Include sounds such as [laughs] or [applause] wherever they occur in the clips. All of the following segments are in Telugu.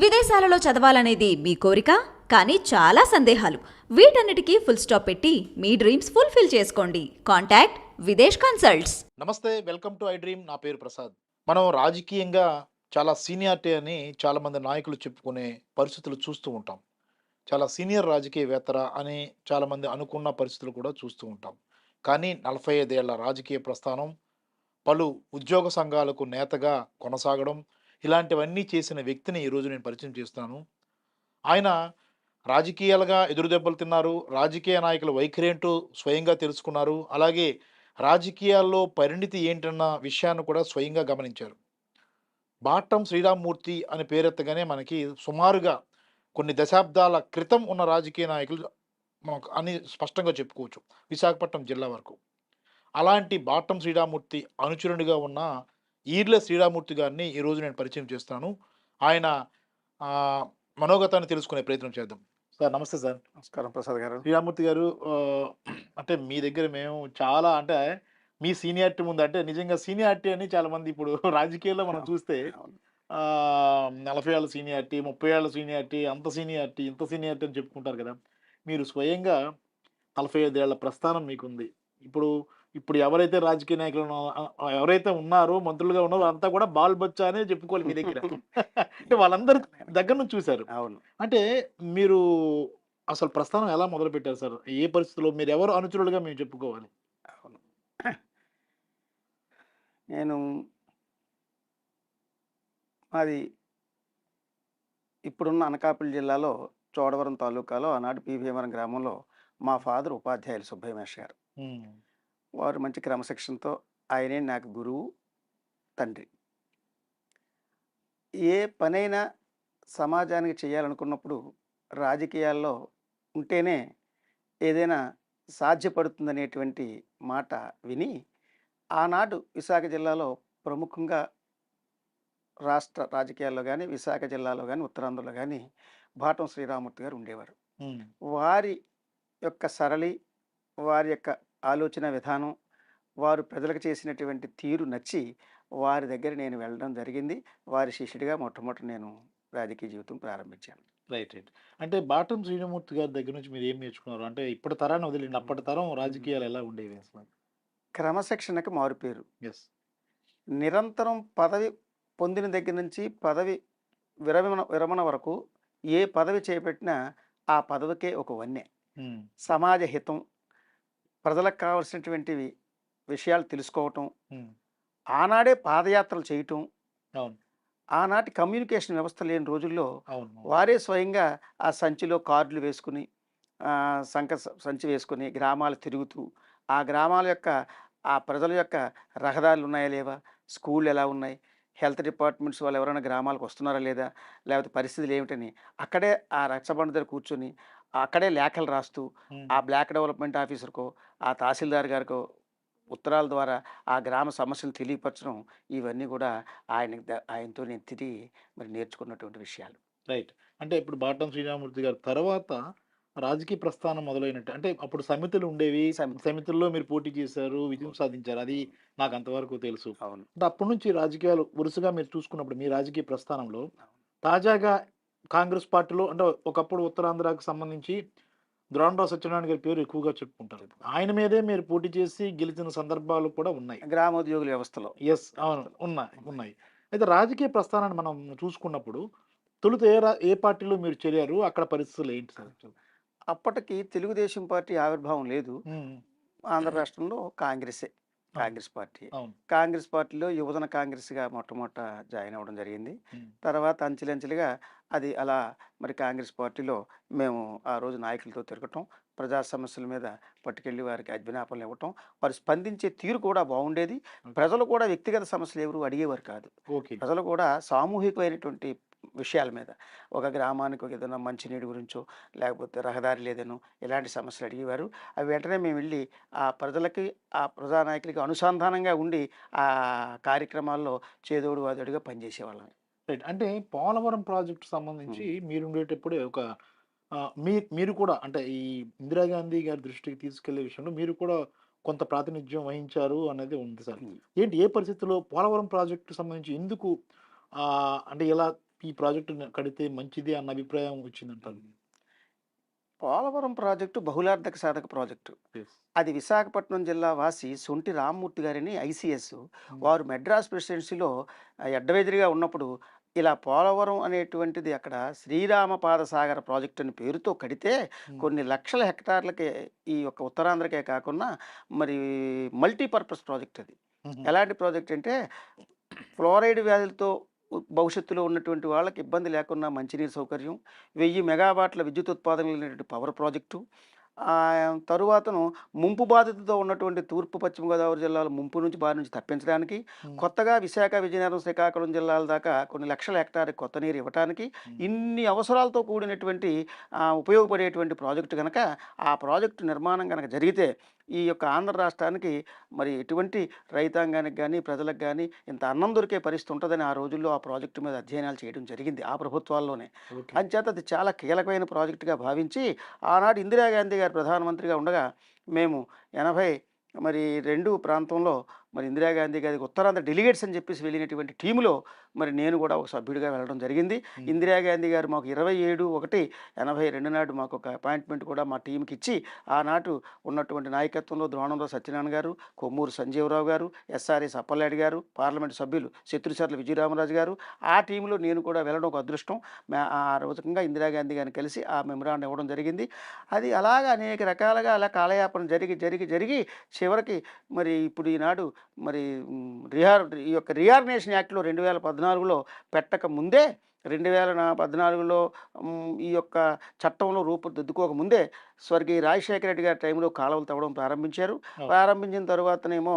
విదేశాలలో చదవాలనేది మీ కోరిక? కానీ చాలా సందేహాలు. వీటన్నిటికీ ఫుల్ స్టాప్ పెట్టి మీ డ్రీమ్స్ ఫుల్ఫిల్ చేసుకోండి. కాంటాక్ట్ విదేశ్ కన్సల్ట్స్ నమస్తే వెల్కమ్ టు ఐ డ్రీమ్ నా పేరు ప్రసాద్. మనం రాజకీయంగా చాలా సీనియారిటీ అని చాలా మంది నాయకులు చెప్పుకునే పరిస్థితులు చూస్తూ ఉంటాం. చాలా సీనియర్ రాజకీయవేత్తర అని చాలా మంది అనుకున్న పరిస్థితులు కూడా చూస్తూ ఉంటాం. కానీ నలభై ఐదేళ్ళ రాజకీయ ప్రస్థానం పలు ఉద్యోగ సంఘాలకు నేతగా కొనసాగడం ఇలాంటివన్నీ చేసిన వ్యక్తిని ఈరోజు నేను పరిచయం చేస్తాను. ఆయన రాజకీయాలుగా ఎదురుదెబ్బలు తిన్నారు. రాజకీయ నాయకుల వైఖరి ఏంటో స్వయంగా తెలుసుకున్నారు. అలాగే రాజకీయాల్లో పరిణితి ఏంటన్న విషయాన్ని కూడా స్వయంగా గమనించారు. బాటం శ్రీరామ్మూర్తి అని పేరెత్తగానే మనకి సుమారుగా కొన్ని దశాబ్దాల క్రితం ఉన్న రాజకీయ నాయకులు మనకు అని స్పష్టంగా చెప్పుకోవచ్చు. విశాఖపట్నం జిల్లా వరకు. అలాంటి బాటం శ్రీరామూర్తి అనుచరునిగా ఉన్న ఈర్ల శ్రీరామూర్తి గారిని ఈరోజు నేను పరిచయం చేస్తాను. ఆయన మనోగతాన్ని తెలుసుకునే ప్రయత్నం చేద్దాం. సార్ నమస్తే సార్. నమస్కారం ప్రసాద్ గారు. శ్రీరామూర్తి గారు అంటే మీ దగ్గర మేము చాలా అంటే మీ సీనియారిటీ ముందు అంటే నిజంగా సీనియారిటీ అని చాలా మంది ఇప్పుడు [laughs] రాజకీయాల్లో మనం చూస్తే నలభై ఏళ్ళ సీనియారిటీ ముప్పై ఏళ్ళ సీనియారిటీ అంత సీనియారిటీ ఇంత సీనియారిటీ అని చెప్పుకుంటారు కదా. మీరు స్వయంగా నలభై ఐదేళ్ళ ప్రస్థానం మీకుంది. ఇప్పుడు ఇప్పుడు ఎవరైతే రాజకీయ నాయకులు ఎవరైతే ఉన్నారో మంత్రులుగా ఉన్నారో అంతా కూడా బాల్ బచ్చా అనే చెప్పుకోవాలి మీ దగ్గర. [laughs] అంటే వాళ్ళందరి దగ్గర నుంచి చూశారు. అవును. అంటే మీరు అసలు ప్రస్థానం ఎలా మొదలు పెట్టారు సార్? ఏ పరిస్థితుల్లో మీరు ఎవరు అనుచరులుగా మేము చెప్పుకోవాలి? అవును. నేను మాది ఇప్పుడున్న అనకాపల్లి జిల్లాలో చోడవరం తాలూకాలో ఆనాడు పి. భీమవరం గ్రామంలో మా ఫాదర్ ఉపాధ్యాయులు సుబ్బయ్యమేష్ గారు వారు మంచి క్రమశిక్షణతో ఆయనే నాకు గురువు తండ్రి. ఏ పనైనా సమాజానికి చేయాలనుకున్నప్పుడు రాజకీయాల్లో ఉంటేనే ఏదైనా సాధ్యపడుతుందనేటువంటి మాట విని ఆనాడు విశాఖ జిల్లాలో ప్రముఖంగా రాష్ట్ర రాజకీయాల్లో కానీ విశాఖ జిల్లాలో కానీ ఉత్తరాంధ్రలో కానీ భాటం శ్రీరామూర్తి గారు ఉండేవారు. వారి యొక్క సరళి వారి యొక్క ఆలోచన విధానం వారు ప్రజలకు చేసినటువంటి తీరు నచ్చి వారి దగ్గర నేను వెళ్ళడం జరిగింది. వారి శిష్యుడిగా మొట్టమొదటి నేను రాజకీయ జీవితం ప్రారంభించాను. Right right. అంటే బాటం శ్రీరామూర్తి గారి దగ్గర నుంచి మీరు ఏం నేర్చుకున్నారు? అంటే ఇప్పటి తరాన్ని వదిలేండి. అప్పటి తరం రాజకీయాలు ఎలా ఉండేవి అసలు? క్రమశిక్షణకి మారుపేరు. ఎస్ నిరంతరం పదవి పొందిన దగ్గర నుంచి పదవి విరమణ విరమణ వరకు ఏ పదవి చేపట్టినా ఆ పదవికే ఒక వన్నె. సమాజ హితం ప్రజలకు కావలసినటువంటివి విషయాలు తెలుసుకోవటం ఆనాడే పాదయాత్రలు చేయటం ఆనాటి కమ్యూనికేషన్ వ్యవస్థ లేని రోజుల్లో వారే స్వయంగా ఆ సంచిలో కార్డులు వేసుకుని సంక సంచి వేసుకుని గ్రామాలు తిరుగుతూ ఆ గ్రామాల యొక్క ఆ ప్రజల యొక్క రహదారులు ఉన్నాయా లేవా స్కూళ్ళు ఎలా ఉన్నాయి హెల్త్ డిపార్ట్మెంట్స్ వాళ్ళు ఎవరైనా గ్రామాలకు వస్తున్నారా లేదా లేకపోతే పరిస్థితులు ఏమిటని అక్కడే ఆ రక్షబండ దగ్గర కూర్చొని అక్కడే లేఖలు రాస్తూ. ఆ బ్లాక్ డెవలప్మెంట్ ఆఫీసర్కో ఆ తహసీల్దార్ గారికో ఉత్తరాల ద్వారా ఆ గ్రామ సమస్యలు తెలియపరచడం ఇవన్నీ కూడా ఆయన ఆయనతో నేను తిరిగి మరి నేర్చుకున్నటువంటి విషయాలు. రైట్. అంటే ఇప్పుడు బాటం శ్రీరామూర్తి గారు తర్వాత రాజకీయ ప్రస్థానం మొదలైనట్టు అంటే అప్పుడు సమితులు ఉండేవి సమితి. సమితుల్లో మీరు పోటీ చేశారు విజయం సాధించారు అది నాకు అంతవరకు తెలుసు. అవును. అంటే అప్పటి నుంచి రాజకీయాలు వరుసగా మీరు చూసుకున్నప్పుడు మీ రాజకీయ ప్రస్థానంలో తాజాగా కాంగ్రెస్ పార్టీలో అంటే ఒకప్పుడు ఉత్తరాంధ్రకు సంబంధించి ద్రోణరావు సత్యనారాయణ గారి పేరు ఎక్కువగా చెప్పుకుంటారు. ఆయన మీదే మీరు పోటీ చేసి గెలిచిన సందర్భాలు కూడా ఉన్నాయి. గ్రామోద్యోగుల వ్యవస్థలో. ఎస్ అవును. ఉన్నాయి ఉన్నాయి. అయితే రాజకీయ ప్రస్థానాన్ని మనం చూసుకున్నప్పుడు తొలుత ఏ రా- ఏ పార్టీలో మీరు చేరారు? అక్కడ పరిస్థితులు ఏంటి సార్? అప్పటికి తెలుగుదేశం పార్టీ ఆవిర్భావం లేదు. ఆంధ్ర రాష్ట్రంలో కాంగ్రెసే. కాంగ్రెస్ పార్టీ. కాంగ్రెస్ పార్టీలో యువజన కాంగ్రెస్గా మొట్టమొదట జాయిన్ అవ్వడం జరిగింది. తర్వాత అంచెలంచెలుగా అది అలా మరి కాంగ్రెస్ పార్టీలో మేము ఆ రోజు నాయకులతో తిరగటం ప్రజా సమస్యల మీద పట్టుకెళ్ళి వారికి అజ్ఞాపనలు ఇవ్వటం వారు స్పందించే తీరు కూడా బాగుండేది. ప్రజలు కూడా వ్యక్తిగత సమస్యలు ఎవరు అడిగేవారు కాదు. ప్రజలు కూడా సామూహికమైనటువంటి విషయాల మీద. ఒక గ్రామానికి ఒక ఏదైనా మంచినీటి గురించో లేకపోతే రహదారి లేదనో ఇలాంటి సమస్యలు అడిగేవారు. అవి వెంటనే మేము వెళ్ళి ఆ ప్రజలకి ఆ ప్రజానాయకులకి అనుసంధానంగా ఉండి ఆ కార్యక్రమాల్లో చేదోడు వాదోడుగా పనిచేసేవాళ్ళం. రైట్. అంటే పోలవరం ప్రాజెక్టు సంబంధించి మీరు ఉండేటప్పుడే ఒక మీ మీరు కూడా అంటే ఈ ఇందిరాగాంధీ గారి దృష్టికి తీసుకెళ్ళే విషయంలో మీరు కూడా కొంత ప్రాతినిధ్యం వహించారు అనేది ఉంది సార్. ఏంటి ఏ పరిస్థితుల్లో పోలవరం ప్రాజెక్టు సంబంధించి ఎందుకు అంటే ఇలా ఈ ప్రాజెక్టు కడితే మంచిది అన్న అభిప్రాయం వచ్చిందంటారు పోలవరం ప్రాజెక్టు బహుళార్థక సాధక ప్రాజెక్టు. అది విశాఖపట్నం జిల్లా వాసి సొంటి రామ్మూర్తి గారిని ఐసిఎస్ వారు మెడ్రాస్ ప్రెసిడెన్సీలో ఆ, అడ్వైజరీగా ఉన్నప్పుడు ఇలా పోలవరం అనేటువంటిది అక్కడ శ్రీరామ పాదసాగర ప్రాజెక్ట్ అని పేరుతో కడితే Hmm. కొన్ని లక్షల హెక్టార్లకే ఈ యొక్క ఉత్తరాంధ్రకే కాకుండా మరి మల్టీపర్పస్ ప్రాజెక్ట్ అది మ్మ్. ఎలాంటి ప్రాజెక్ట్ అంటే ఫ్లోరైడ్ వ్యాధులతో భవిష్యత్తులో ఉన్నటువంటి వాళ్ళకి ఇబ్బంది లేకుండా మంచినీరు సౌకర్యం వెయ్యి మెగావాట్ల విద్యుత్ ఉత్పాదన కలిగినటువంటి పవర్ ప్రాజెక్టు తరువాతను ముంపు బాధితులతో ఉన్నటువంటి తూర్పు పశ్చిమ గోదావరి జిల్లాల ముంపు నుంచి బారి నుంచి తప్పించడానికి. కొత్తగా విశాఖ విజయనగరం శ్రీకాకుళం జిల్లాల దాకా కొన్ని లక్షల హెక్టార్ కొత్త నీరు ఇవ్వడానికి. ఇన్ని అవసరాలతో కూడినటువంటి ఉపయోగపడేటువంటి ప్రాజెక్టు కనుక ఆ ప్రాజెక్టు నిర్మాణం కనుక జరిగితే ఈ యొక్క ఆంధ్ర రాష్ట్రానికి మరి ఎటువంటి రైతాంగానికి కానీ ప్రజలకు కానీ ఇంత అన్నం దొరికే పరిస్థితి ఉంటుందని ఆ రోజుల్లో ఆ ప్రాజెక్టు మీద అధ్యయనాలు చేయడం జరిగింది ఆ ప్రభుత్వాల్లోనే. అంచేత అది చాలా కీలకమైన ప్రాజెక్టుగా భావించి ఆనాడు ఇందిరాగాంధీ గారు ప్రధానమంత్రిగా ఉండగా మేము ఎనభై మరి రెండు ప్రాంతంలో మరి ఇందిరాగాంధీ గారికి ఉత్తరాంధ్ర డెలిగేట్స్ అని చెప్పేసి వెళ్ళినటువంటి టీములో మరి నేను కూడా ఒక సభ్యుడిగా వెళ్ళడం జరిగింది. ఇందిరాగాంధీ గారు మాకు ఇరవై ఏడు ఒకటి ఎనభై రెండు నాడు మాకు ఒక అపాయింట్మెంట్ కూడా మా టీంకి ఇచ్చి ఆనాటు ఉన్నటువంటి నాయకత్వంలో ద్రోణంలో సత్యనారాయణ గారు కొమ్మూరు సంజీవరావు గారు ఎస్ఆర్ఎస్ అప్పలనాయుడు గారు పార్లమెంట్ సభ్యులు శత్రుచర్ల విజయరామరాజు గారు ఆ టీంలో నేను కూడా వెళ్ళడం ఒక అదృష్టం. ఆ రోజుకంగా ఇందిరాగాంధీ గారిని కలిసి ఆ మెమరాండం ఇవ్వడం జరిగింది. అది అలాగ అనేక రకాలుగా అలా కాలయాపన జరిగి జరిగి జరిగి చివరికి మరి ఇప్పుడు ఈనాడు మరి రిహార్ ఈ యొక్క రియార్నేషన్ యాక్ట్లో రెండు వేల పద్నాలుగులో పెట్టక ముందే రెండు వేల నా పద్నాలుగులో ఈ యొక్క చట్టంలో రూపుదిద్దుకోకముందే స్వర్గీయ రాజశేఖర రెడ్డి గారి టైంలో కాలువలు తవ్వడం ప్రారంభించారు. ప్రారంభించిన తర్వాతనేమో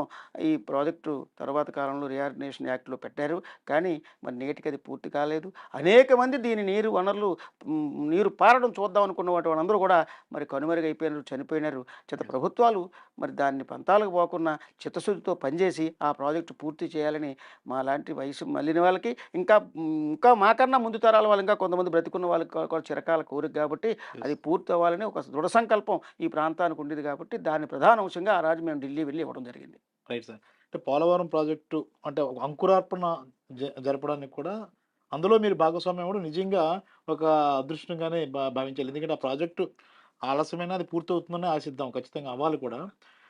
ఈ ప్రాజెక్టు తర్వాత కాలంలో రియార్డినేషన్ యాక్ట్లో పెట్టారు. కానీ మరి నేటికి అది పూర్తి కాలేదు. అనేక మంది దీని నీరు వనరులు నీరు పారడం చూద్దాం అనుకున్న వాటి వాళ్ళందరూ కూడా మరి కనుమరుగైపోయినారు చనిపోయినారు. చేత ప్రభుత్వాలు మరి దాన్ని పంతాలకు పోకుండా చిత్తశుద్ధితో పనిచేసి ఆ ప్రాజెక్టు పూర్తి చేయాలని మా లాంటి వయసు మళ్ళిన వాళ్ళకి ఇంకా ఇంకా మాకన్నా ముందు తరాల వాళ్ళు ఇంకా కొంతమంది బ్రతికున్న వాళ్ళకి కూడా చిరకాల కోరిక కాబట్టి అది పూర్తి అవ్వాలని ఒక దృఢ సంకల్పం ఈ ప్రాంతానికి ఉండేది కాబట్టి దాని ప్రధాన అంశంగా ఆ రాజు మేము ఢిల్లీ వెళ్ళి ఇవ్వడం జరిగింది. Right sir. అంటే పోలవరం ప్రాజెక్టు అంటే అంకురార్పణ జ- జరపడానికి కూడా అందులో మీరు భాగస్వామ్యం కూడా నిజంగా ఒక అదృష్టంగానే భా- భావించాలి. ఎందుకంటే ఆ ప్రాజెక్టు ఆలస్యమైన అది పూర్తవుతుందని ఆశిద్దాం ఖచ్చితంగా అవ్వాలి కూడా.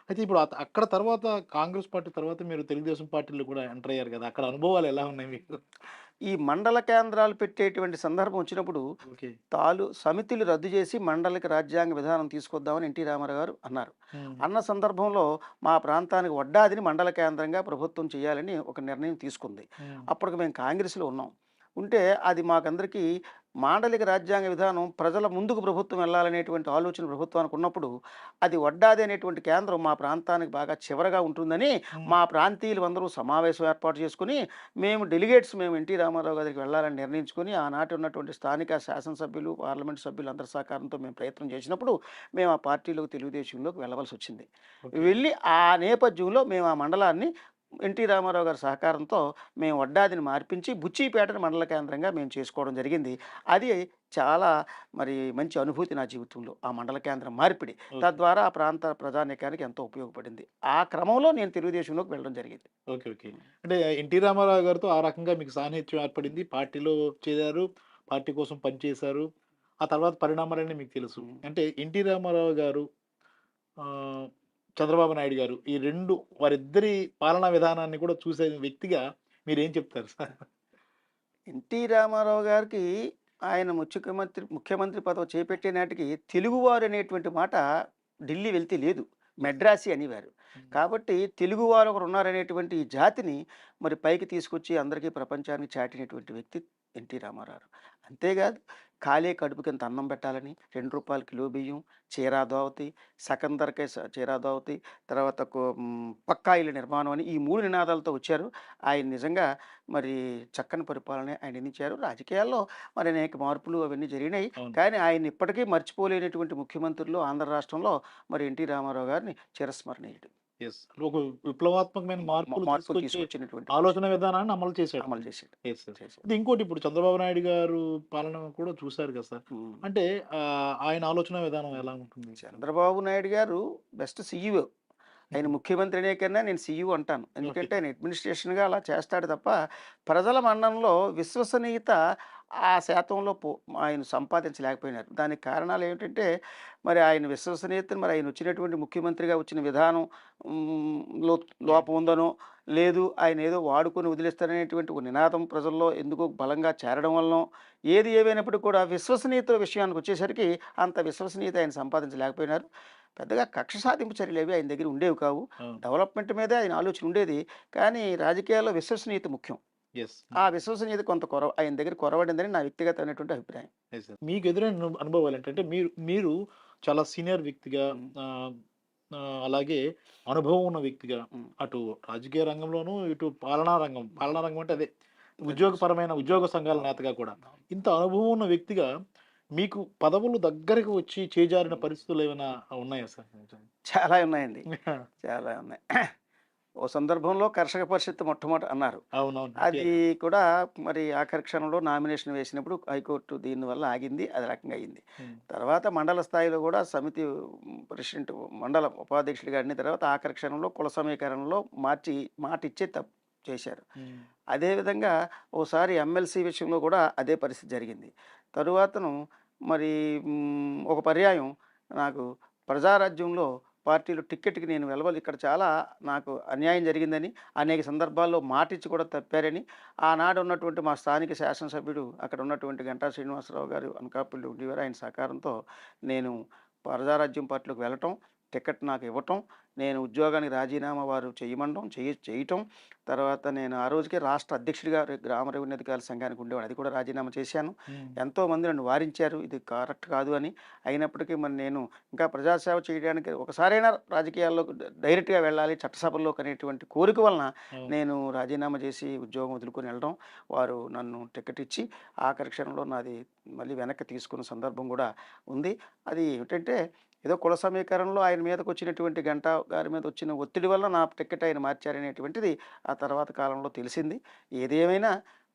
అయితే ఇప్పుడు అక్కడ తర్వాత కాంగ్రెస్ పార్టీ తర్వాత మీరు తెలుగుదేశం పార్టీలో కూడా ఎంటర్ అయ్యారు కదా. అక్కడ అనుభవాలు ఎలా ఉన్నాయి మీకు? ఈ మండల కేంద్రాలు పెట్టేటువంటి సందర్భం వచ్చినప్పుడు తాలు సమితిలు రద్దు చేసి మండలిక రాజ్యాంగ విధానం తీసుకొద్దామని ఎన్టీ రామారావు గారు అన్నారు అన్న సందర్భంలో మా ప్రాంతానికి వడ్డాదిని మండల కేంద్రంగా ప్రభుత్వం చేయాలని ఒక నిర్ణయం తీసుకుంది. అప్పటికి మేము కాంగ్రెస్లో ఉన్నాం. ఉంటే అది మాకందరికీ మాండలిక రాజ్యాంగ విధానం ప్రజల ముందుకు ప్రభుత్వం వెళ్ళాలనేటువంటి ఆలోచన ప్రభుత్వానికి ఉన్నప్పుడు అది వడ్డాది అనేటువంటి కేంద్రం మా ప్రాంతానికి బాగా చివరగా ఉంటుందని మా ప్రాంతీయులు అందరూ సమావేశం ఏర్పాటు చేసుకుని మేము డెలిగేట్స్ మేము ఎన్టీ రామారావు గారికి వెళ్ళాలని నిర్ణయించుకుని ఆనాటి ఉన్నటువంటి స్థానిక శాసనసభ్యులు పార్లమెంట్ సభ్యులు అందరి సహకారంతో మేము ప్రయత్నం చేసినప్పుడు మేము ఆ పార్టీలోకి తెలుగుదేశంలోకి వెళ్ళవలసి వచ్చింది. వెళ్ళి ఆ నేపథ్యంలో మేము ఆ మండలాన్ని ఎన్టీ రామారావు గారి సహకారంతో మేము వడ్డాదిని మార్పించి బుచ్చిపేటను మండల కేంద్రంగా మేము చేసుకోవడం జరిగింది. అది చాలా మరి మంచి అనుభూతి నా జీవితంలో ఆ మండల కేంద్రం మార్పిడి. తద్వారా ఆ ప్రాంత ప్రజానీకానికి ఎంతో ఉపయోగపడింది. ఆ క్రమంలో నేను తెలుగుదేశంలోకి వెళ్ళడం జరిగింది. Okay okay. అంటే ఎన్టీ రామారావు గారితో ఆ రకంగా మీకు సాన్నిహిత్యం ఏర్పడింది. పార్టీలో చేరారు పార్టీ కోసం పనిచేశారు ఆ తర్వాత పరిణామాలన్నీ మీకు తెలుసు. అంటే ఎన్టీ రామారావు గారు ఆ, చంద్రబాబు నాయుడు గారు ఈ రెండు వారిద్దరి పాలనా విధానాన్ని కూడా చూసే వ్యక్తిగా మీరు ఏం చెప్తారు సార్? ఎన్టీ రామారావు గారికి ఆయన ముఖ్యమంత్రి ముఖ్యమంత్రి పదవి చేపట్టే నాటికి తెలుగువారు అనేటువంటి మాట ఢిల్లీ వెళ్తే లేదు. మెడ్రాసి అనేవారు. కాబట్టి తెలుగువారు ఒకరు ఉన్నారనేటువంటి ఈ జాతిని మరి పైకి తీసుకొచ్చి అందరికీ ప్రపంచానికి చాటినటువంటి వ్యక్తి ఎన్టీ రామారావు. అంతేకాదు ఖాళీ కడుపుకి ఇంత అన్నం పెట్టాలని రెండు రూపాయల కిలో బియ్యం చీరా దోవతి సకందర్కే చీరా దోవతి తర్వాత పక్కా ఇళ్ళ నిర్మాణం అని ఈ మూడు నినాదాలతో వచ్చారు. ఆయన నిజంగా మరి చక్కని పరిపాలన ఆయన అందించారు. రాజకీయాల్లో మరి అనేక మార్పులు అవన్నీ జరిగినాయి. కానీ ఆయన ఇప్పటికీ మర్చిపోలేనటువంటి ముఖ్యమంత్రులు ఆంధ్ర రాష్ట్రంలో మరి ఎన్టీ రామారావు గారిని చిరస్మరణీయుడు. ఒక విప్లవాత్మకమైన మార్పులు మార్పులు తీసుకొచ్చే తీసుకొచ్చినటువంటి ఆలోచన విధానాన్ని అమలు చేశాడు. అమలు చేశాడు. ఇంకోటి ఇప్పుడు చంద్రబాబు నాయుడు గారు పాలన కూడా చూశారు కదా సార్. అంటే ఆయన ఆలోచన విధానం ఎలా ఉంటుంది? చంద్రబాబు నాయుడు గారు బెస్ట్ సీఈఓ. ఆయన ముఖ్యమంత్రి అనే కన్నా నేను సీఈఓ అంటాను. ఎందుకంటే ఆయన అడ్మినిస్ట్రేషన్గా అలా చేస్తాడు తప్ప ప్రజల మన్ననలో విశ్వసనీయత ఆ శాతంలో పో ఆయన సంపాదించలేకపోయినారు. దానికి కారణాలు ఏమిటంటే మరి ఆయన విశ్వసనీయతను మరి ఆయన వచ్చినటువంటి ముఖ్యమంత్రిగా వచ్చిన విధానం లో లోపం ఉందనో లేదు ఆయన ఏదో వాడుకొని వదిలేస్తారనేటువంటి ఒక నినాదం ప్రజల్లో ఎందుకో బలంగా చేరడం వలన ఏది ఏమైనప్పటికీ కూడా విశ్వసనీయత విషయానికి వచ్చేసరికి అంత విశ్వసనీయత ఆయన సంపాదించలేకపోయినారు. పెద్దగా కక్ష సాధింపు చర్యలు ఏవి ఆయన దగ్గర ఉండేవి కావు. డెవలప్మెంట్ మీదే ఆయన ఆలోచన ఉండేది కానీ రాజకీయాల్లో విశ్వసనీయత ముఖ్యం. ఆ విశ్వసనీయత కొంత కొరవ ఆయన దగ్గర కొరవడిందని నా వ్యక్తిగతమైనటువంటి అభిప్రాయం Yes, sir. మీకు ఎదురైన అను- అనుభవాలు ఏంటంటే మీరు మీరు చాలా సీనియర్ వ్యక్తిగా అలాగే అనుభవం ఉన్న వ్యక్తిగా. అటు రాజకీయ రంగంలోనూ ఇటు పాలనా రంగం పాలనా రంగం అంటే అదే ఉద్యోగపరమైన ఉద్యోగ సంఘాల నేతగా కూడా ఇంత అనుభవం ఉన్న వ్యక్తిగా మీకు పదవులు దగ్గరకు వచ్చి చేజారిన పరిస్థితులు ఏమైనా ఉన్నాయా సార్? చాలా ఉన్నాయండి. [laughs] చాలా ఉన్నాయి. ఓ సందర్భంలో కర్షక పరిషత్ మొట్టమొదటి అన్నారు. అవునవును. అది కూడా మరి ఆఖరి క్షణంలో నామినేషన్ వేసినప్పుడు హైకోర్టు దీనివల్ల ఆగింది అది రకంగా అయింది. తర్వాత మండల స్థాయిలో కూడా సమితి ప్రెసిడెంట్ మండల ఉపాధ్యక్షుడిగా అడిన తర్వాత ఆఖరి క్షణంలో కుల సమీకరణలో మార్చి మాట ఇచ్చే తప్పు చేశారు. అదేవిధంగా ఓసారి ఎమ్మెల్సీ విషయంలో కూడా అదే పరిస్థితి జరిగింది. తరువాతను మరి ఒక పర్యాయం. నాకు ప్రజారాజ్యంలో పార్టీలో టిక్కెట్కి నేను వెళ్ళవాలి. ఇక్కడ చాలా నాకు అన్యాయం జరిగిందని అనేక సందర్భాల్లో మాటిచ్చి కూడా తప్పారని. ఆనాడు ఉన్నటువంటి మా స్థానిక శాసనసభ్యుడు అక్కడ ఉన్నటువంటి గంటా శ్రీనివాసరావు గారు అనకాపల్లి ఉండేవారు. ఆయన సహకారంతో నేను ప్రజారాజ్యం పార్టీలోకి వెళ్ళటం టికెట్ నాకు ఇవ్వటం నేను ఉద్యోగానికి రాజీనామా వారు చేయమండం చేయ చేయటం తర్వాత నేను ఆ రోజుకే రాష్ట్ర అధ్యక్షుడిగా గ్రామ రెవెన్యూ అధికారుల సంఘానికి ఉండేవాడు అది కూడా రాజీనామా చేశాను ఉమ్. ఎంతో మంది నన్ను వారించారు ఇది కరెక్ట్ కాదు అని అయినప్పటికీ మరి నేను ఇంకా ప్రజాసేవ చేయడానికి ఒకసారైనా రాజకీయాల్లో డైరెక్ట్గా వెళ్ళాలి చట్టసభల్లోకి అనేటువంటి కోరిక వలన. నేను రాజీనామా చేసి ఉద్యోగం వదులుకొని వెళ్ళడం వారు నన్ను టికెట్ ఇచ్చి ఆఖరి క్షణంలో నాది మళ్ళీ వెనక్కి తీసుకున్న సందర్భం కూడా ఉంది అది ఏమిటంటే ఏదో కుల సమీకరణలో ఆయన మీదకి వచ్చినటువంటి గంట గారి మీద వచ్చిన ఒత్తిడి వల్ల నా టికెట్ ఆయన మార్చారనేటువంటిది ఆ తర్వాత కాలంలో తెలిసింది. ఏదేమైనా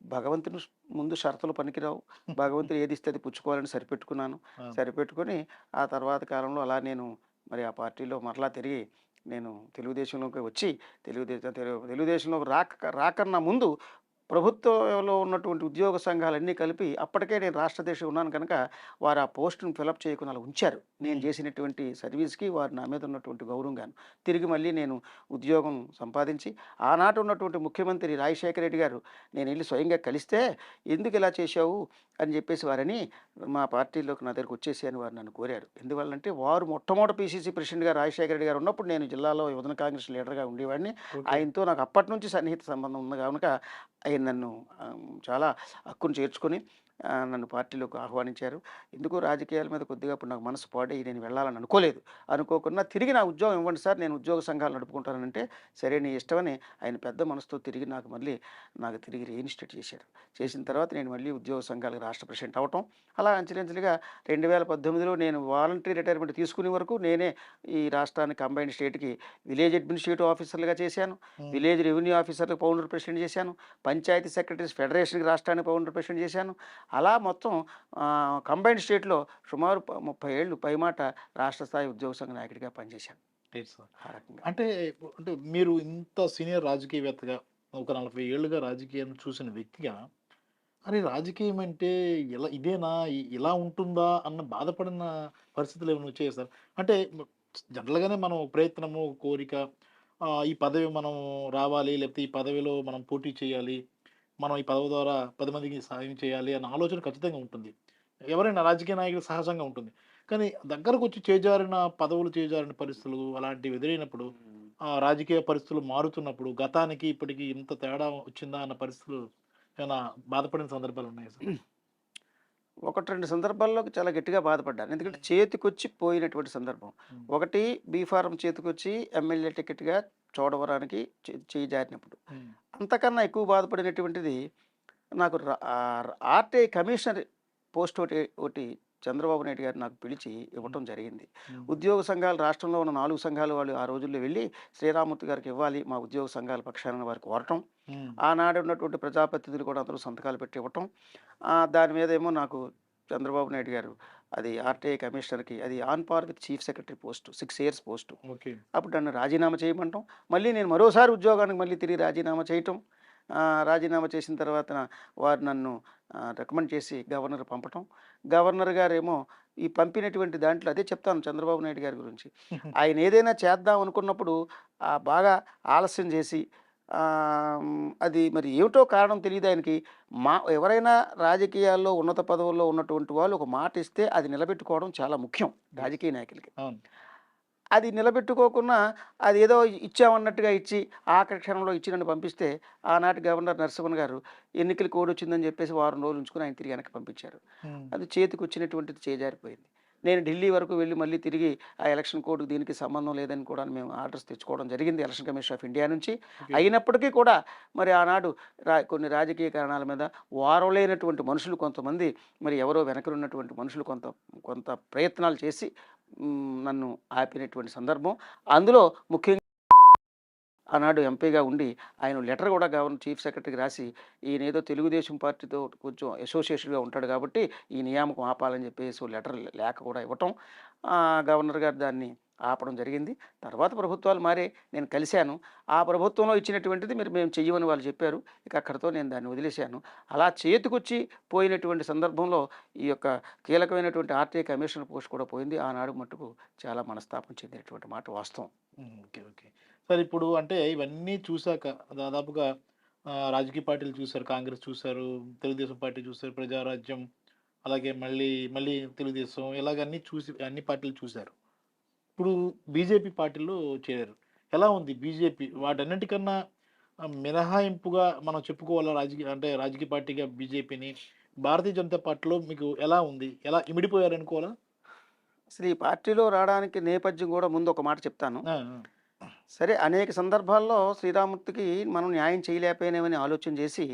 భగవంతుని ముందు షరతులు పనికిరావు. [laughs] భగవంతుడు ఏది ఇస్తే అది పుచ్చుకోవాలని సరిపెట్టుకున్నాను. సరిపెట్టుకొని ఆ తర్వాత కాలంలో అలా నేను మరి ఆ పార్టీలో మరలా తిరిగి నేను తెలుగుదేశంలోకి వచ్చి తెలుగుదేశం తెలు- తెలుగుదేశంలోకి రాక రాకన్నా ముందు ప్రభుత్వంలో ఉన్నటువంటి ఉద్యోగ సంఘాలన్నీ కలిపి అప్పటికే నేను రాష్ట్ర దేశం ఉన్నాను కనుక వారు ఆ పోస్టును ఫిలప్ చేయకుండా అలా ఉంచారు. నేను చేసినటువంటి సర్వీస్కి వారు నా మీద ఉన్నటువంటి గౌరవంగాను తిరిగి మళ్ళీ నేను ఉద్యోగం సంపాదించి ఆనాటి ఉన్నటువంటి ముఖ్యమంత్రి రాజశేఖర రెడ్డి గారు నేను వెళ్ళి స్వయంగా కలిస్తే ఎందుకు ఇలా చేశావు? అని చెప్పేసి వారని మా పార్టీలోకి నా దగ్గరకు వచ్చేసి అని వారు నన్ను కోరారు. ఎందువల్లంటే వారు మొట్టమొదటి పీసీసీ ప్రెసిడెంట్గా రాజశేఖర రెడ్డి గారు ఉన్నప్పుడు నేను జిల్లాలో యువజన కాంగ్రెస్ లీడర్గా ఉండేవాడిని. ఆయనతో నాకు అప్పటి నుంచి సన్నిహిత సంబంధం ఉంది. కనుక ఆయన నన్ను చాలా హక్కును చేర్చుకొని నన్ను పార్టీలోకి ఆహ్వానించారు. ఎందుకు రాజకీయాల మీద కొద్దిగా ఇప్పుడు నాకు మనసు పాడై నేను వెళ్ళాలని అనుకోలేదు. అనుకోకుండా తిరిగి నా ఉద్యోగం ఇవ్వండి సార్ నేను ఉద్యోగ సంఘాలు నడుపుకుంటానంటే సరే నీ ఇష్టమని ఆయన పెద్ద మనసుతో తిరిగి నాకు మళ్ళీ నాకు తిరిగి రీఇన్స్టేట్ చేశారు. చేసిన తర్వాత నేను మళ్ళీ ఉద్యోగ సంఘాలకు రాష్ట్ర ప్రెసిడెంట్ అవటం. అలా అంచెలంచెలుగా రెండు వేల పద్దెనిమిదిలో నేను వాలంటరీ రిటైర్మెంట్ తీసుకునే వరకు నేనే ఈ రాష్ట్రానికి కంబైన్డ్ స్టేట్కి విలేజ్ అడ్మినిస్ట్రేటివ్ ఆఫీసర్లుగా చేశాను. విలేజ్ రెవెన్యూ ఆఫీసర్లకు పౌండర్ ప్రెసిడెంట్ చేశాను. పంచాయతీ సెక్రటరీస్ ఫెడరేషన్కి రాష్ట్రానికి పౌండర్ ప్రెసిడెంట్ చేశాను. అలా మొత్తం కంబైన్డ్ స్టేట్లో సుమారు ముప్పై ఏళ్ళు పైమాట రాష్ట్ర స్థాయి ఉద్యోగ సంఘ నాయకుడిగా పనిచేశాను అంటే అంటే మీరు ఇంత సీనియర్ రాజకీయవేత్తగా ఒక నలభై ఏళ్ళుగా రాజకీయాన్ని చూసిన వ్యక్తిగా అరే రాజకీయం అంటే ఇలా ఇదేనా ఇలా ఉంటుందా అన్న బాధపడిన పరిస్థితులు ఏమైనా వచ్చాయి సార్? అంటే జనరల్గానే మనం ప్రయత్నము కోరిక ఈ పదవి మనం రావాలి లేకపోతే ఈ పదవిలో మనం పోటీ చేయాలి మనం ఈ పదవి ద్వారా పది మందికి సాయం చేయాలి అన్న ఆలోచన ఖచ్చితంగా ఉంటుంది. ఎవరైనా రాజకీయ నాయకుడు సహజంగా ఉంటుంది. కానీ దగ్గరకు వచ్చి చేజారిన పదవులు చేజారిన పరిస్థితులు అలాంటివి ఎదురైనప్పుడు ఆ రాజకీయ పరిస్థితులు మారుతున్నప్పుడు గతానికి ఇప్పటికి ఇంత తేడా వచ్చిందా అన్న పరిస్థితులు ఏమైనా బాధపడిన సందర్భాలు ఉన్నాయి సార్? [clears throat] ఒకటి రెండు సందర్భాల్లో చాలా గట్టిగా బాధపడ్డాను. ఎందుకంటే చేతికొచ్చి పోయినటువంటి సందర్భం. ఒకటి బీ ఫారం చేతికొచ్చి ఎమ్మెల్యే టికెట్గా చూడవరానికి చే- చేయి జారినప్పుడు. అంతకన్నా ఎక్కువ బాధపడినటువంటిది నాకు ఆర్టీఐ కమిషనర్ పోస్ట్ ఒకటి ఒకటి చంద్రబాబు నాయుడు గారు నాకు పిలిచి ఇవ్వటం జరిగింది. ఉద్యోగ సంఘాలు రాష్ట్రంలో ఉన్న నాలుగు సంఘాలు వాళ్ళు ఆ రోజుల్లో వెళ్ళి శ్రీరామూర్తి గారికి ఇవ్వాలి మా ఉద్యోగ సంఘాల పక్షాన వారికి కోరటం. ఆనాడు ఉన్నటువంటి ప్రజాప్రతినిధులు కూడా అందరూ సంతకాలు పెట్టి ఇవ్వటం దాని మీద ఏమో నాకు చంద్రబాబు నాయుడు గారు అది ఆర్టీఐ కమిషనర్కి అది on par with chief secretary post six years post. Okay. అప్పుడు నన్ను రాజీనామా చేయమంటాం. మళ్ళీ నేను మరోసారి ఉద్యోగానికి మళ్ళీ తిరిగి రాజీనామా చేయటం. రాజీనామా చేసిన తర్వాత వారు నన్ను రికమెండ్ చేసి గవర్నర్ పంపటం. గవర్నర్ గారేమో ఈ పంపినటువంటి దాంట్లో అదే చెప్తాను చంద్రబాబు నాయుడు గారి గురించి. [laughs] ఆయన ఏదైనా చేద్దాం అనుకున్నప్పుడు బాగా ఆలస్యం చేసి అది మరి ఏమిటో కారణం తెలియదు ఆయనకి. మా ఎవరైనా రాజకీయాల్లో ఉన్నత పదవుల్లో ఉన్నటువంటి వాళ్ళు ఒక మాట ఇస్తే అది నిలబెట్టుకోవడం చాలా ముఖ్యం రాజకీయ నాయకులకి. అది నిలబెట్టుకోకుండా అది ఏదో ఇచ్చామన్నట్టుగా ఇచ్చి ఆఖరి క్షణంలో ఇచ్చి నన్ను పంపిస్తే ఆనాటి గవర్నర్ నరసింహన్ గారు ఎన్నికల కోడ్ వచ్చిందని చెప్పేసి వారం రోజులు ఉంచుకుని ఆయన తిరిగి వెనక్కి పంపించారు. అది చేతికి వచ్చినటువంటిది చేజారిపోయింది. నేను ఢిల్లీ వరకు వెళ్ళి మళ్ళీ తిరిగి ఆ ఎలక్షన్ కోడ్ దీనికి సంబంధం లేదని కూడా మేము ఆర్డర్స్ తెచ్చుకోవడం జరిగింది ఎలక్షన్ కమిషన్ ఆఫ్ ఇండియా నుంచి. అయినప్పటికీ కూడా మరి ఆనాడు రా కొన్ని రాజకీయ కారణాల మీద వారలేనటువంటి మనుషులు కొంతమంది మరి ఎవరో వెనకలున్నటువంటి మనుషులు కొంత కొంత ప్రయత్నాలు చేసి నన్ను ఆపినటువంటి సందర్భం అందులో ముఖ్యంగా ఆనాడు ఎంపీగా ఉండి ఆయన లెటర్ కూడా గవర్నర్ చీఫ్ సెక్రటరీకి రాసి ఈయన ఏదో తెలుగుదేశం పార్టీతో కొంచెం అసోసియేషన్గా ఉంటాడు కాబట్టి ఈ నియామకం ఆపాలని చెప్పేసి లెటర్ లేఖ కూడా ఇవ్వటం గవర్నర్ గారు దాన్ని ఆపడం జరిగింది. తర్వాత ప్రభుత్వాలు మారే నేను కలిశాను. ఆ ప్రభుత్వంలో ఇచ్చినటువంటిది మీరు మేము చెయ్యమని వాళ్ళు చెప్పారు. ఇక అక్కడితో నేను దాన్ని వదిలేశాను. అలా చేతికొచ్చి పోయినటువంటి సందర్భంలో ఈ యొక్క కీలకమైనటువంటి ఆర్టీఐ కమిషనర్ పోస్ట్ కూడా పోయింది. ఆనాడు మట్టుకు చాలా మనస్తాపం చెందినటువంటి మాట వాస్తవం. Okay okay. సార్ ఇప్పుడు అంటే ఇవన్నీ చూసాక దాదాపుగా రాజకీయ పార్టీలు చూశారు కాంగ్రెస్ చూశారు తెలుగుదేశం పార్టీ చూశారు ప్రజారాజ్యం అలాగే మళ్ళీ మళ్ళీ తెలుగుదేశం ఇలాగ అన్ని చూసి అన్ని పార్టీలు చూశారు ఇప్పుడు బీజేపీ పార్టీలో చేరారు. ఎలా ఉంది బీజేపీ? వాటన్నిటికన్నా మినహాయింపుగా మనం చెప్పుకోవాలా రాజకీయ అంటే రాజకీయ పార్టీగా బీజేపీని? భారతీయ జనతా పార్టీలో మీకు ఎలా ఉంది? ఎలా ఇమిడిపోయారు అనుకోవాలా అసలు ఈ పార్టీలో రావడానికి నేపథ్యం కూడా ముందు ఒక మాట చెప్తాను. సరే అనేక సందర్భాల్లో శ్రీరామూర్తికి మనం న్యాయం చేయలేకపోయినామని ఆలోచన చేసి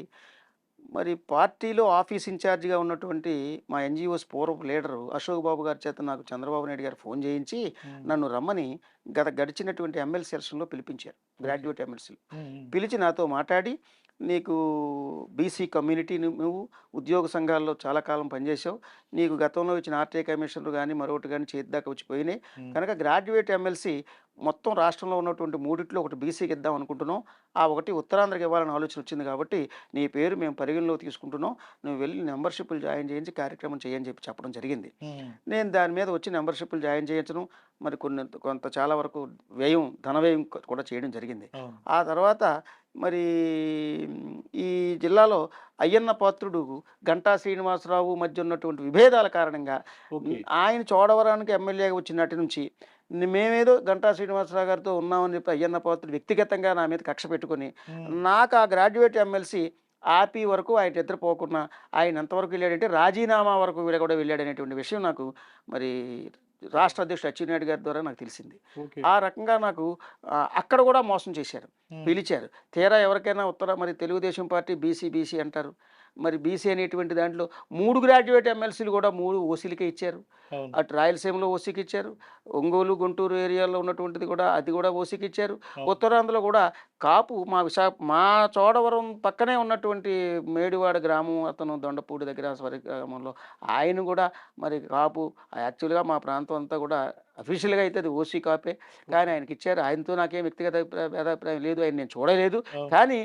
మరి పార్టీలో ఆఫీస్ ఇన్ఛార్జిగా ఉన్నటువంటి మా ఎన్జిఓస్ పూర్వపు లీడరు అశోక్ బాబు గారి చేత నాకు చంద్రబాబు నాయుడు గారు ఫోన్ చేయించి నన్ను రమ్మని గత గడిచినటువంటి ఎమ్మెల్సీ ఎలక్షన్లో పిలిపించారు గ్రాడ్యుయేట్ ఎమ్మెల్సీలు. పిలిచి నాతో మాట్లాడి నీకు బీసీ కమ్యూనిటీ నువ్వు ఉద్యోగ సంఘాల్లో చాలా కాలం పనిచేసావు నీకు గతంలో ఇచ్చిన ఆర్టీఐ కమిషనర్ కానీ మరొకటి కానీ చేతి దాకా వచ్చి పోయినాయి ఉమ్. కనుక గ్రాడ్యుయేట్ ఎమ్మెల్సీ మొత్తం రాష్ట్రంలో ఉన్నటువంటి మూడిట్లో ఒకటి బీసీకి ఇద్దాం అనుకుంటున్నాం. ఆ ఒకటి ఉత్తరాంధ్రకి ఇవ్వాలని ఆలోచన వచ్చింది కాబట్టి నీ పేరు మేము పరిగణలో తీసుకుంటున్నాం. నువ్వు వెళ్ళి మెంబర్షిప్లు జాయిన్ చేయించి కార్యక్రమం చేయని చెప్పి చెప్పడం జరిగింది. నేను దాని మీద వచ్చి మెంబర్షిప్లు జాయిన్ చేయించడం మరి కొన్ని కొంత చాలా వరకు వ్యయం ధన వ్యయం కూడా చేయడం జరిగింది. ఆ తర్వాత మరి ఈ జిల్లాలో అయ్యన్న పాత్రుడు గంటా శ్రీనివాసరావు మధ్య ఉన్నటువంటి విభేదాల కారణంగా ఆయన చోడవరానికి ఎమ్మెల్యేగా వచ్చినటి నుంచి మేమేదో గంటా శ్రీనివాసరావు గారితో ఉన్నామని చెప్పి అయ్యన్న పాత్రుడు వ్యక్తిగతంగా నా మీద కక్ష పెట్టుకొని. నాకు ఆ గ్రాడ్యుయేట్ ఎమ్మెల్సీ ఆపి వరకు ఆయన నిద్రపోకుండా ఆయన ఎంతవరకు వెళ్ళాడంటే రాజీనామా వరకు వీళ్ళ కూడా వెళ్ళాడనేటువంటి విషయం నాకు మరి రాష్ట్ర అధ్యక్షుడు అచ్చెన్నాయుడు గారి ద్వారా నాకు తెలిసింది ఆ రకంగా నాకు అక్కడ కూడా మోసం చేశారు. పిలిచారు. తీరా ఎవరికైనా ఉత్తర? మరి తెలుగుదేశం పార్టీ బీసీ బీసీ అంటారు. మరి బీసీ అనేటువంటి దాంట్లో మూడు గ్రాడ్యుయేట్ ఎమ్మెల్సీలు కూడా మూడు ఓసీలకే ఇచ్చారు. అటు రాయలసీమలో ఓసీకి ఇచ్చారు. ఒంగోలు గుంటూరు ఏరియాలో ఉన్నటువంటిది కూడా అది కూడా ఓసీకి ఇచ్చారు. ఉత్తరాంధ్రలో కూడా కాపు మా విశాఖ మా చోడవరం పక్కనే ఉన్నటువంటి మేడివాడ గ్రామం అతను దొండపూడి దగ్గర స్వరి గ్రామంలో. ఆయన కూడా మరి కాపు. యాక్చువల్గా మా ప్రాంతం అంతా కూడా అఫీషియల్గా అయితే అది ఓసీ కాపే. కానీ ఆయనకి ఇచ్చారు ఆయనతో నాకేం వ్యక్తిగత అభిప్రాయం భేదాభిప్రాయం లేదు. ఆయన నేను చూడలేదు. కానీ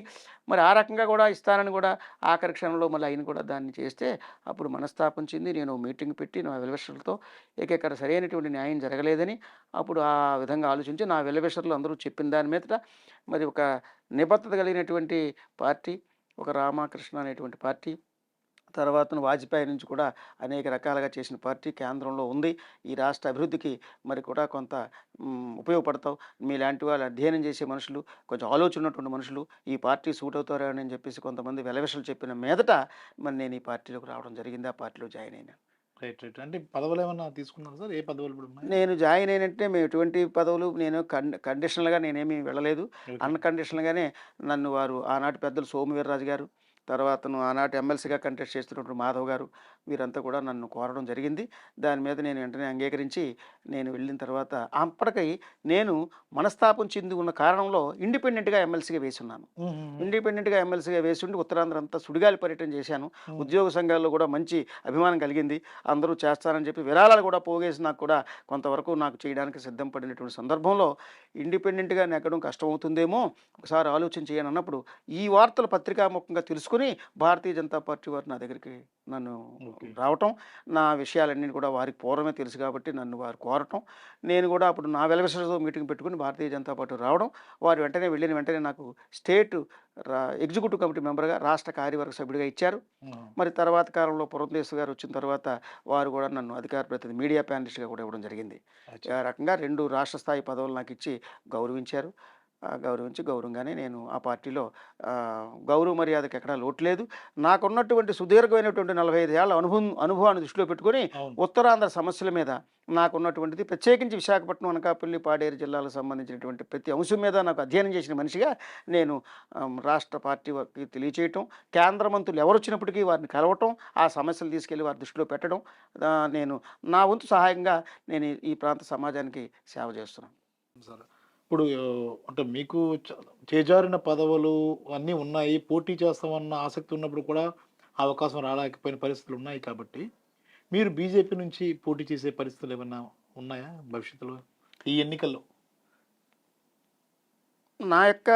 మరి ఆ రకంగా కూడా ఇస్తానని కూడా ఆఖరి క్షణంలో మళ్ళీ ఆయన కూడా దాన్ని చేస్తే అప్పుడు మనస్తాపం చెంది నేను మీటింగ్ పెట్టి నా వెలవిషర్లతో ఇక్కడ సరైనటువంటి న్యాయం జరగలేదని అప్పుడు ఆ విధంగా ఆలోచించి నా వెలవిషర్లు అందరూ చెప్పిన దాని మీద మరి ఒక నిబద్ధత కలిగినటువంటి పార్టీ ఒక రామకృష్ణ అనేటువంటి పార్టీ తర్వాత వాజ్పేయి నుంచి కూడా అనేక రకాలుగా చేసిన పార్టీ కేంద్రంలో ఉంది. ఈ రాష్ట్ర అభివృద్ధికి మరి కూడా కొంత మ్, ఉపయోగపడతావు. మీలాంటి వాళ్ళు అధ్యయనం చేసే మనుషులు కొంచెం ఆలోచన ఉన్నటువంటి మనుషులు ఈ పార్టీ సూట్ అవుతారు అని చెప్పేసి కొంతమంది వెలవిషలు చెప్పిన మీదట మరి నేను ఈ పార్టీలోకి రావడం జరిగింది. ఆ పార్టీలో జాయిన్ అయినాను రైట్ రైట్. అంటే పదవులు ఏమన్నా తీసుకున్నారు సార్? ఏ పదవులు ఇప్పుడు ఉన్నాయి? నేను జాయిన్ అయినంటే మేము ఎటువంటి పదవులు నేను కండిషనల్గా నేనేమి వెళ్ళలేదు. అన్కండిషనల్గానే నన్ను వారు ఆనాటి పెద్దలు సోము వీర్రాజు గారు తర్వాతను ఆనాటి ఎమ్మెల్సీగా కంటెస్ట్ చేస్తున్నటువంటి మాధవ్ గారు వీరంతా కూడా నన్ను కోరడం జరిగింది. దాని మీద నేను వెంటనే అంగీకరించి నేను వెళ్ళిన తర్వాత అప్పటికి నేను మనస్తాపం చెంది ఉన్న కారణంలో ఇండిపెండెంట్గా ఎమ్మెల్సీగా వేసి ఉన్నాను. ఇండిపెండెంట్గా ఎమ్మెల్సీగా వేసి ఉండి ఉత్తరాంధ్ర అంతా సుడిగాలి పర్యటన చేశాను. ఉద్యోగ సంఘాల్లో కూడా మంచి అభిమానం కలిగింది. అందరూ చేస్తారని చెప్పి విరాళాలు కూడా పోగేసి నాకు కూడా కొంతవరకు నాకు చేయడానికి సిద్ధం పడినటువంటి సందర్భంలో ఇండిపెండెంట్గా నెగ్గడం కష్టమవుతుందేమో ఒకసారి ఆలోచన చేయను అన్నప్పుడు ఈ వార్తలు పత్రికాముఖంగా తెలుసుకుని భారతీయ జనతా పార్టీ వారు నా దగ్గరికి నన్ను. రావటం నా విషయాలన్నీ కూడా వారికి పూర్వమే తెలుసు కాబట్టి నన్ను వారు కోరటం. నేను కూడా అప్పుడు నా వెలవిసతో మీటింగ్ పెట్టుకుని భారతీయ జనతా పార్టీ రావడం. వారు వెంటనే వెళ్ళిన వెంటనే నాకు స్టేట్ ఎగ్జిక్యూటివ్ కమిటీ మెంబర్గా రాష్ట్ర కార్యవర్గ సభ్యుడిగా ఇచ్చారు. మరి తర్వాత కాలంలో పురంధేశ్వర్ గారు వచ్చిన తర్వాత వారు కూడా నన్ను అధికార ప్రతినిధి మీడియా ప్యానలిస్ట్గా కూడా ఇవ్వడం జరిగింది. ఆ రకంగా రెండు రాష్ట్ర స్థాయి పదవులు నాకు ఇచ్చి గౌరవించారు. గౌరవించి గౌరవంగానే నేను ఆ పార్టీలో గౌరవ మర్యాదకి ఎక్కడా లోటు లేదు. నాకున్నటువంటి సుదీర్ఘమైనటువంటి నలభై ఐదు ఏళ్ళ అనుభవం అనుభవాన్ని దృష్టిలో పెట్టుకొని ఉత్తరాంధ్ర సమస్యల మీద నాకున్నటువంటిది ప్రత్యేకించి విశాఖపట్నం అనకాపల్లి పాడేరు జిల్లాలకు సంబంధించినటువంటి ప్రతి అంశం మీద నాకు అధ్యయనం చేసిన మనిషిగా నేను రాష్ట్ర పార్టీ వారికి తెలియచేయటం కేంద్ర మంత్రులు ఎవరు వచ్చినప్పటికీ వారిని కలవటం ఆ సమస్యలు తీసుకెళ్ళి వారి దృష్టిలో పెట్టడం నేను నా వంతు సహాయంగా నేను ఈ- ప్రాంత సమాజానికి సేవ చేస్తున్నాను. ఇప్పుడు అంటే మీకు చ- చేజారిన పదవులు అన్నీ ఉన్నాయి పోటీ చేస్తామన్న ఆసక్తి ఉన్నప్పుడు కూడా అవకాశం రాలేకపోయిన పరిస్థితులు ఉన్నాయి కాబట్టి మీరు బీజేపీ నుంచి పోటీ చేసే పరిస్థితులు ఏమైనా ఉన్నాయా భవిష్యత్తులో ఈ ఎన్నికల్లో? నా యొక్క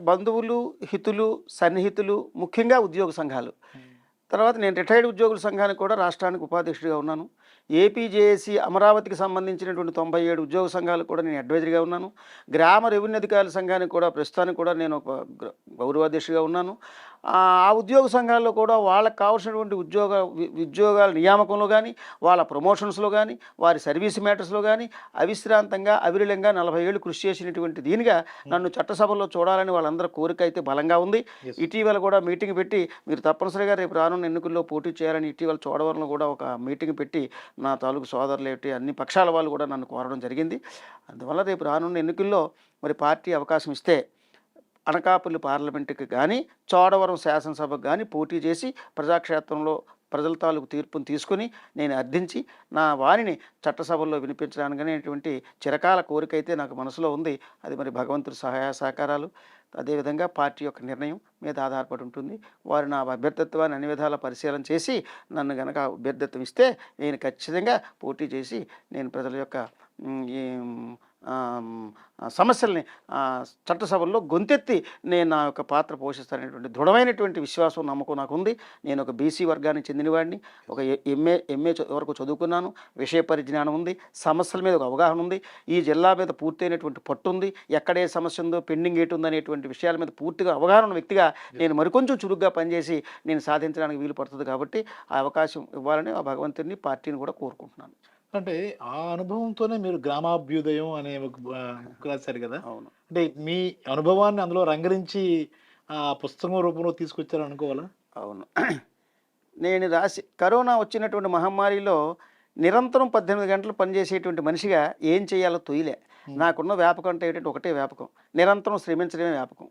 బంధువులు హితులు సన్నిహితులు ముఖ్యంగా ఉద్యోగ సంఘాలు. తర్వాత నేను రిటైర్డ్ ఉద్యోగుల సంఘానికి కూడా రాష్ట్రానికి ఉపాధ్యక్షుడిగా ఉన్నాను. ఏపీజేఏసీ అమరావతికి సంబంధించినటువంటి తొంభై ఏడు ఉద్యోగ సంఘాలకు కూడా నేను అడ్వైజర్గా ఉన్నాను. గ్రామ రెవెన్యూ అధికారుల సంఘానికి కూడా ప్రస్తుతానికి కూడా నేను ఒక గౌరవాధ్యక్షుడిగా ఉన్నాను. ఆ ఉద్యోగ సంఘాల్లో కూడా వాళ్ళకి కావాల్సినటువంటి ఉద్యోగ ఉద్యోగాల నియామకంలో కానీ వాళ్ళ ప్రమోషన్స్లో కానీ వారి సర్వీస్ మ్యాటర్స్లో కానీ అవిశ్రాంతంగా అవిరళంగా నలభై ఏళ్ళు కృషి చేసినటువంటి దీనిగా నన్ను చట్టసభలో చూడాలని వాళ్ళందరూ కోరిక అయితే బలంగా ఉంది. ఇటీవల కూడా మీటింగ్ పెట్టి మీరు తప్పనిసరిగా రేపు రానున్న ఎన్నికల్లో పోటీ చేయాలని ఇటీవల చోడవరంలో కూడా ఒక మీటింగ్ పెట్టి నా తాలూకు సోదరులు ఏంటి అన్ని పక్షాల వాళ్ళు కూడా నన్ను కోరడం జరిగింది అందువల్ల రేపు రానున్న ఎన్నికల్లో మరి పార్టీ అవకాశం ఇస్తే అనకాపల్లి పార్లమెంటుకి కానీ చోడవరం శాసనసభకు కానీ పోటీ చేసి ప్రజాక్షేత్రంలో ప్రజల తాలూకు తీర్పును తీసుకుని నేను అర్థించి నా వాణిని చట్టసభల్లో వినిపించడానికి అనేటువంటి చిరకాల కోరిక అయితే నాకు మనసులో ఉంది. అది మరి భగవంతుడి సహాయ సహకారాలు. అదేవిధంగా పార్టీ యొక్క నిర్ణయం మీద ఆధారపడి ఉంటుంది. వారు నా అభ్యర్థిత్వాన్ని అన్ని విధాల పరిశీలన చేసి నన్ను గనక అభ్యర్థిత్వం ఇస్తే నేను ఖచ్చితంగా పోటీ చేసి నేను ప్రజల యొక్క ఈ సమస్యల్ని చట్టసభల్లో గొంతెత్తి నేను నా యొక్క పాత్ర పోషిస్తాననేటువంటి దృఢమైనటువంటి విశ్వాసం నమ్మకం నాకు ఉంది నేను ఒక బీసీ వర్గానికి చెందినవాడిని. ఒక ఎంఏ ఎంఏ వరకు చదువుకున్నాను. విషయ పరిజ్ఞానం ఉంది. సమస్యల మీద ఒక అవగాహన ఉంది. ఈ జిల్లా మీద పూర్తయినటువంటి పట్టు ఉంది ఎక్కడ ఏ సమస్య ఉందో పెండింగ్ ఏటి ఉందనేటువంటి విషయాల మీద పూర్తిగా అవగాహన ఉన్న వ్యక్తిగా నేను మరికొంచెం చురుగ్గా పనిచేసి నేను సాధించడానికి వీలు పడుతుంది కాబట్టి ఆ అవకాశం ఇవ్వాలని ఆ భగవంతుని పార్టీని కూడా కోరుకుంటున్నాను. అంటే ఆ అనుభవంతోనే మీరు గ్రామాభ్యుదయం అనే ఒక బుక్ రాశారు కదా. అవును. అంటే మీ అనుభవాన్ని అందులో రంగరించి ఆ పుస్తకం రూపంలో తీసుకొచ్చారు అనుకోవాలా? అవును. [clears throat] నేను రాసి కరోనా వచ్చినటువంటి మహమ్మారిలో నిరంతరం పద్దెనిమిది గంటలు పనిచేసేటువంటి మనిషిగా ఏం చేయాలో తొయ్యలే. నాకున్న వ్యాపకం అంటే ఏంటంటే ఒకటే వ్యాపకం. నిరంతరం శ్రమించడమే వ్యాపకం.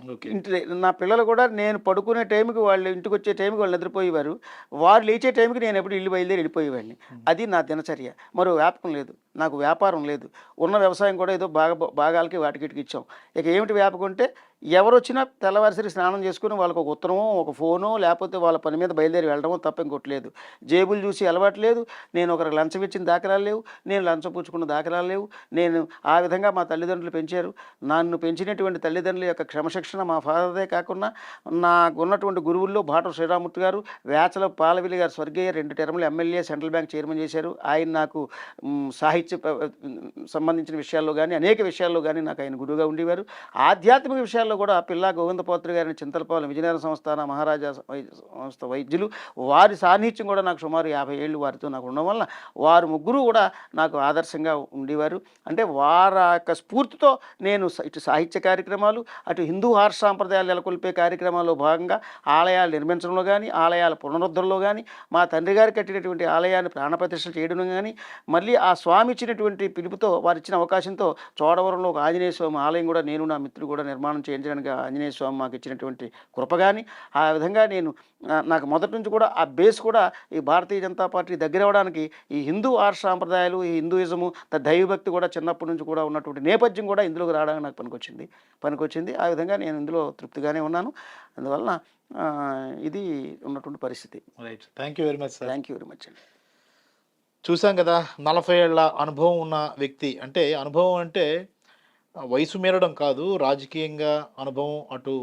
ఇంటి నా పిల్లలు కూడా నేను పడుకునే టైంకి వాళ్ళు ఇంటికి వచ్చే టైంకి వాళ్ళు నిద్రపోయేవారు. వారు లేచే టైంకి నేను ఎప్పుడు ఇల్లు బయలుదేరి వెళ్ళిపోయేవాడిని. అది నా దినచర్య. మరో వ్యాపకం లేదు. నాకు వ్యాపారం లేదు. ఉన్న వ్యవసాయం కూడా ఏదో బాగా భాగాలకి వాటికి ఇటుకి ఇచ్చాం. ఇక ఏమిటి వ్యాపకం అంటే ఎవరు వచ్చినా తెల్లవారిసరి స్నానం చేసుకుని వాళ్ళకి ఒక ఉత్తరమో ఒక ఫోనో లేకపోతే వాళ్ళ పని మీద బయలుదేరి వెళ్ళడమో తప్ప ఇంకోట్లేదు జేబులు చూసి అలవాటు లేదు. నేను ఒకరికి లంచం ఇచ్చిన దాఖలాలు లేవు. నేను లంచం పుచ్చుకున్న దాఖలాలు లేవు. నేను ఆ విధంగా మా తల్లిదండ్రులు పెంచారు. నన్ను పెంచినటువంటి తల్లిదండ్రుల యొక్క క్రమశిక్షణ మా ఫాదర్దే కాకుండా నాకు ఉన్నటువంటి గురువుల్లో భాట శ్రీరామూర్తి గారు వేచల పాలవిలి గారు స్వర్గీయ రెండు టెర్ములు ఎమ్మెల్యే సెంట్రల్ బ్యాంక్ చైర్మన్ చేశారు. ఆయన నాకు సాహిత్య సంబంధించిన విషయాల్లో కానీ అనేక విషయాల్లో కానీ నాకు ఆయన గురువుగా ఉండేవారు. ఆధ్యాత్మిక విషయాలు విషయాల్లో కూడా పిల్లా గోవిందపోత్రి గారిని చింతలపాలెం విజయనగరం సంస్థాన మహారాజా సంస్థ వైద్యులు వారి సాన్నిధ్యం కూడా నాకు సుమారు యాభై ఏళ్ళు వారితో నాకు ఉండడం వల్ల వారు ముగ్గురు కూడా నాకు ఆదర్శంగా ఉండేవారు. అంటే వారి యొక్క స్ఫూర్తితో నేను ఇటు సాహిత్య కార్యక్రమాలు అటు హిందూ హార్ష సాంప్రదాయాలు నెలకొల్పే కార్యక్రమాల్లో భాగంగా ఆలయాలు నిర్మించడంలో కానీ ఆలయాల పునరుద్ధరణలో కానీ మా తండ్రి గారు కట్టినటువంటి ఆలయాన్ని ప్రాణప్రతిష్ఠ చేయడం కానీ మళ్ళీ ఆ స్వామి ఇచ్చినటువంటి పిలుపుతో వారు ఇచ్చిన అవకాశంతో చోడవరంలో ఒక ఆంజనేయ స్వామి ఆలయం కూడా నేను నా మిత్రుడు కూడా నిర్మాణం చేయడం ఆ ఆంజనేయ స్వామి మాకు ఇచ్చినటువంటి కృప కానీ ఆ విధంగా నేను నాకు మొదటి నుంచి కూడా ఆ బేస్ కూడా ఈ భారతీయ జనతా పార్టీ దగ్గర అవ్వడానికి ఈ హిందూ ఆర్ష సాంప్రదాయాలు ఈ హిందూయిజము దైవభక్తి కూడా చిన్నప్పటి నుంచి కూడా ఉన్నటువంటి నేపథ్యం కూడా ఇందులోకి రావడానికి నాకు పనికొచ్చింది. పనికొచ్చింది. ఆ విధంగా నేను ఇందులో తృప్తిగానే ఉన్నాను. అందువలన ఇది ఉన్నటువంటి పరిస్థితి. Right thank you very much sir thank you very much అండి చూసాం కదా నలభై ఏళ్ళ అనుభవం ఉన్న వ్యక్తి. అంటే అనుభవం అంటే వయసు మేరడం కాదు రాజకీయంగా అనుభవం అటు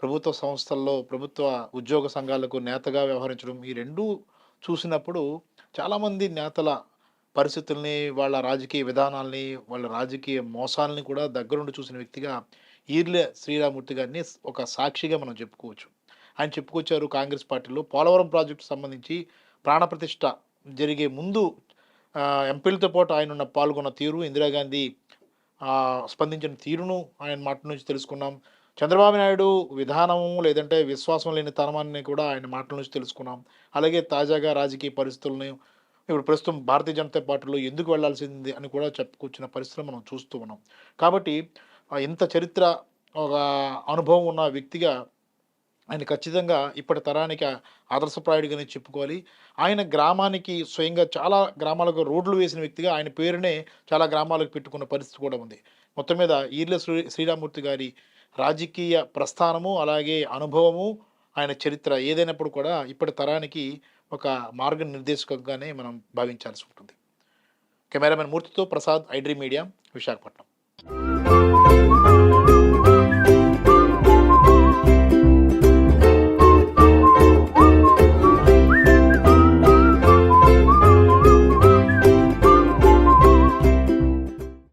ప్రభుత్వ సంస్థల్లో ప్రభుత్వ ఉద్యోగ సంఘాలకు నేతగా వ్యవహరించడం ఈ రెండూ చూసినప్పుడు చాలామంది నేతల పరిస్థితుల్ని వాళ్ళ రాజకీయ విధానాల్ని వాళ్ళ రాజకీయ మోసాలని కూడా దగ్గరుండి చూసిన వ్యక్తిగా ఈర్లే శ్రీరామూర్తి గారిని ఒక సాక్షిగా మనం చెప్పుకోవచ్చు. ఆయన చెప్పుకొచ్చారు కాంగ్రెస్ పార్టీలో పోలవరం ప్రాజెక్టు సంబంధించి ప్రాణప్రతిష్ఠ జరిగే ముందు ఎంపీలతో పాటు ఆయన ఉన్న పాల్గొన్న తీరు ఇందిరాగాంధీ స్పందించిన తీరును ఆయన మాట నుంచి తెలుసుకున్నాం. చంద్రబాబు నాయుడు విధానము లేదంటే విశ్వాసం లేని తనమాన్ని కూడా ఆయన మాటల నుంచి తెలుసుకున్నాం. అలాగే తాజాగా రాజకీయ పరిస్థితులను ఇప్పుడు ప్రస్తుతం భారతీయ జనతా పార్టీలో ఎందుకు వెళ్ళాల్సింది అని కూడా చెప్పుకొచ్చిన పరిస్థితులు మనం చూస్తూ ఉన్నాం. కాబట్టి ఇంత చరిత్ర ఒక అనుభవం ఉన్న వ్యక్తిగా ఆయన ఖచ్చితంగా ఇప్పటి తరానికి ఆదర్శప్రాయుడిగానే చెప్పుకోవాలి. ఆయన గ్రామానికి స్వయంగా చాలా గ్రామాలకు రోడ్లు వేసిన వ్యక్తిగా ఆయన పేరునే చాలా గ్రామాలకు పెట్టుకున్న పరిస్థితి కూడా ఉంది. మొత్తం మీద ఈర్ల శ్రీ శ్రీరామూర్తి గారి రాజకీయ ప్రస్థానము అలాగే అనుభవము ఆయన చరిత్ర ఏదైనప్పుడు కూడా ఇప్పటి తరానికి ఒక మార్గనిర్దేశకంగానే మనం భావించాల్సి ఉంటుంది. కెమెరామెన్ మూర్తితో ప్రసాద్ ఐడ్రీ మీడియా విశాఖపట్నం.